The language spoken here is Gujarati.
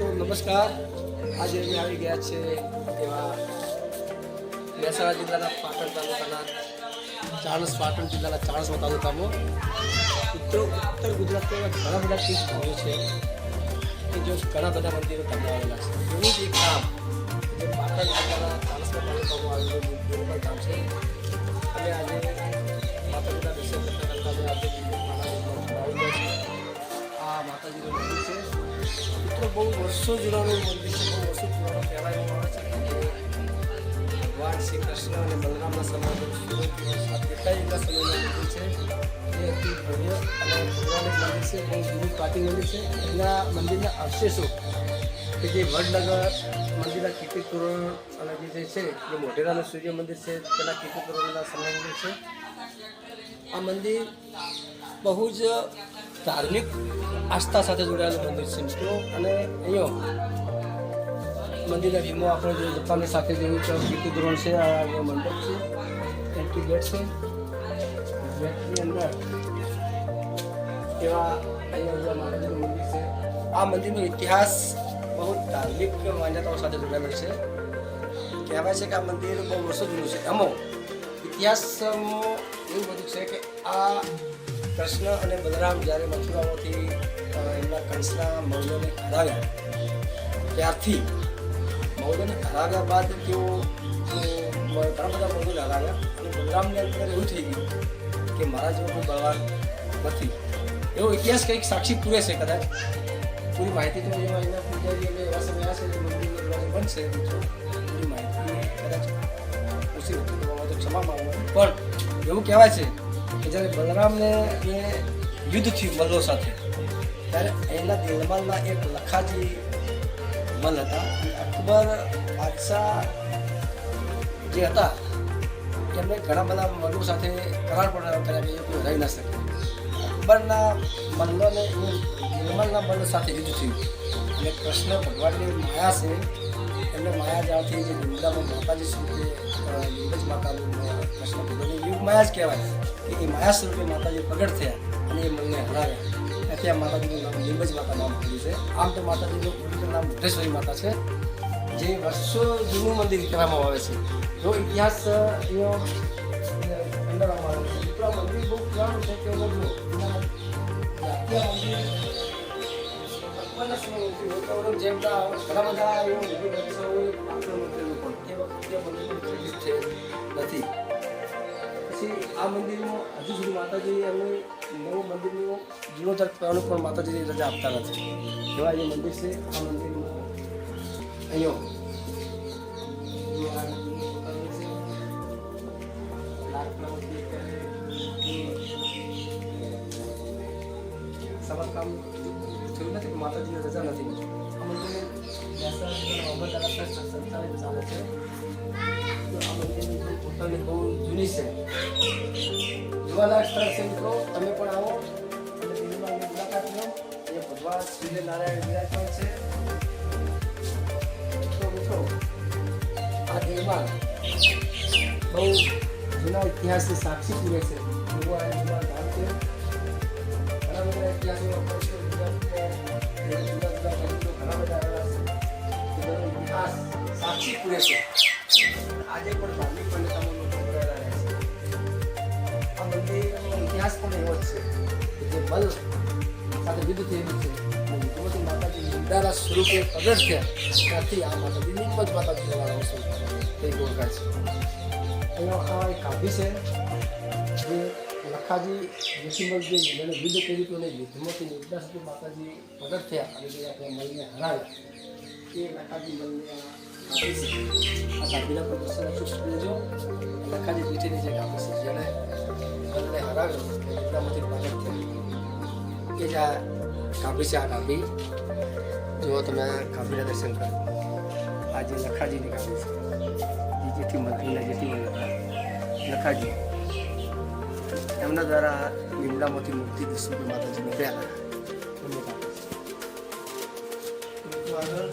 નમસ્કાર. આજે અમે આવી ગયા છે એવા મહેસાણા જિલ્લાના પાટણ તાલુકાના ચાણસ, પાટણ જિલ્લાના ચાણસનો તાલુકામાં મિત્રો ઉત્તર ગુજરાતમાં ઘણા બધા તીર્થસ્થળો છે કે જો ઘણા બધા મંદિરો તમને આવેલા છે. એવું જ એક કામ જે પાટણ જિલ્લાના ચાણસમા તાલુકામાં આવેલું દેવપર ગામ છે. અને આજે માતાજીના દર્શન કરતા આજે આ માતાજીનું મંદિર છે. મિત્રો બહુ વર્ષો જૂનાનું મંદિર છે, બહુ વર્ષો જૂનાનું કહેવામાં આવે છે ભગવાન શ્રી કૃષ્ણ અને બલરામના સમયનું ત્રેતાયુગના સમયના મંદિર છે એ અતિ ભવ્ય અને પૌરાણિક મંદિર છે, બહુ જૂની પ્રાચીન મંદિર છે. એના મંદિરના અવશેષો કે જે વડનગર મંદિરના કીર્તિ તોરણ અને જે છે, જે મોઢેરાનું સૂર્ય મંદિર છે, તેના કીર્તિ તોરણના સમય મંદિર છે, આ મંદિર બહુ જ ધાર્મિક આસ્થા સાથે જોડાયેલું મંદિર છે મિત્રો. અને અહીંયા મંદિરના વીમો આપણે જે જપાનની સાથે જેવું છે ધોરણ છે, આ અહીંયા મંડપ છે. એન્ટ્રી ગેટ છે. ગેટની અંદર એવા અહીંયા ઉજવા મંદિર છે. આ મંદિરનો ઇતિહાસ બહુ ધાર્મિક માન્યતાઓ સાથે જોડાયેલો છે. કહેવાય છે કે આ મંદિર બહુ વર્ષો જૂનું છે. એમાં ઇતિહાસમાં એવું બધું છે કે આ કૃષ્ણ અને બલરામ જ્યારે મથુરામાંથી એમના કંસના મૌર્યને હરાવ્યા, ત્યારથી મૌર્યને હરાવ્યા બાદ તેઓ ઘણા બધા મૌર્યને હરાવ્યા અને બલરામની અંદર એવું થઈ ગયું કે મારા જેવો કોઈ બળવાન નથી. એવો ઇતિહાસ કંઈક સાક્ષી પૂરે છે કદાચ. પૂરી માહિતી તો એવા એના પૂજારી અને એવા સમય હશે દરવાજો બનશે પૂરી માહિતી કદાચ ઓછી નથી, તો ક્ષમા માંગુ પણ એવું કહેવાય છે કે જ્યારે બલરામને એ યુદ્ધ થયું મલ્લો સાથે, ત્યારે એના દિલમાલના એક લખાજી મલ હતા. અકબર બાદશાહ જે હતા એમને ઘણા બધા મલો સાથે કરાર પણ કર્યા કે કોઈ રહી ન શકે. અકબરના મલ્લોને દિલમાલના મલ્લો સાથે યુદ્ધ થયું. અને કૃષ્ણ ભગવાનની માયા છે, એમને માયા જ્યાંથી જે નિંદામાં માતાજી સુધી લીંબજ માતાનું કૃષ્ણ ભગવાનની યુગ માયા જ કહેવાય. કે એ માયા સ્વરૂપે માતાજી પ્રગટ થયા અને એ મનને હરાવ્યા. ત્યાં માતાજીનું નામ લીંબજ માતા નામ પડ્યું છે. આમ તો માતાજીનું નામ મુઢેશ્વરી માતા છે, જે વર્ષો જૂનું મંદિર કહેવામાં આવે છે. જો ઇતિહાસ એનો ખંડવામાં આવે છે. મંદિર બહુ પુરાણું છે કે જેમ બધા થયેલ નથી. પછી આ મંદિરમાં હજુ સુધી માતાજી એમનું નવું મંદિરનું જીર્ણોદ્ધાર કરવાનું પણ માતાજીની રજા આપતા નથી. એવા જે મંદિર છે, આ અહીંયા મંદિરનું પોતાનું સમારકામ થયું નથી માતાજીની રજા નથી. આ સંચાલિત ચાલે છે. મંદિરની પોતાની બહુ જૂની છે. જોવાલાયક છે મિત્રો, તમે પણ આવો. મુલાકાત લો. એ ભગવાન સૂર્યનારાયણ વિરાજમાન છે. તો મિત્રો, આ દિલમાં બહુ જૂના ઇતિહાસની સાક્ષી પૂરે છે. જેનો ઇતિહાસ સાક્ષી પૂરે છે. ઇતિહાસ પણ એવો જ છે જે બલ સાથે યુદ્ધ થયેલું છે યુદ્ધમાંથી માતાજી નિંદાના સ્વરૂપે પ્રગટ થયા ત્યાંથી આ માતાજી નિર્મજ માતાજી કહેવાના સ્વરૂપ તે ઓળખાય છે અહીંયા આ એક કાભી છે જે લખાજી ઋષિમલ જે જેને યુદ્ધ કર્યું હતું અને યુદ્ધમાંથી નિર્દા સુધી માતાજી પ્રગટ થયા અને જે આપણે મળીને હરાવ્યા એ લખાજી મળીને આ કાભી પ્રદર્શન લખાજી પીઠીની જે કામ છે જેણે મળીને હરાવ્યો નિદ્રામાંથી પ્રગટ થયા. એ જ આ કાભી છે, આ કાભી જુઓ તમે આ દર્શન કરો. આ જે લખાજીની કાભી છે. જેથી મંત્રીના જેથી લખાજી. એમના દ્વારા લીમડામાંથી મૂર્તિ વિષ્ણુ માતાજી નીકળ્યા હતા. આગળ